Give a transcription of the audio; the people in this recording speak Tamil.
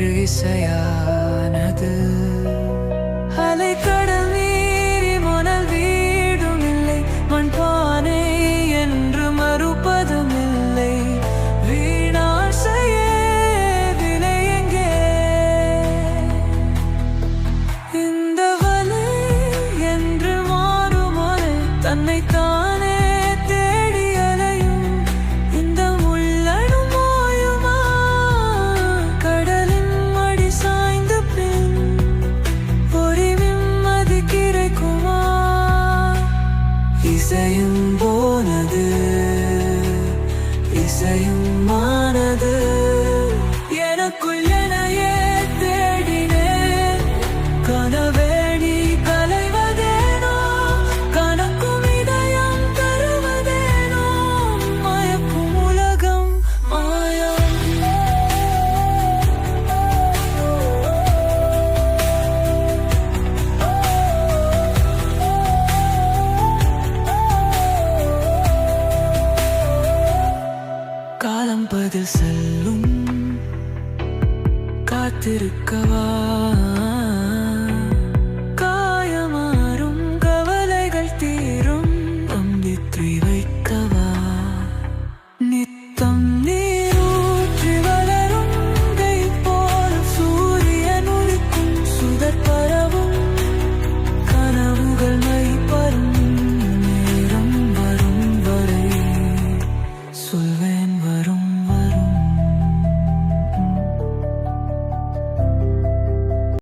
என்று இசையானது அலை கடல் மீறி மணல் வீடும் இல்லை மண் பானை என்று மறுப்பதும் இல்லை விலை எங்கே? இந்த வலை என்று காலம் செல்லும் காத்திருக்கவா?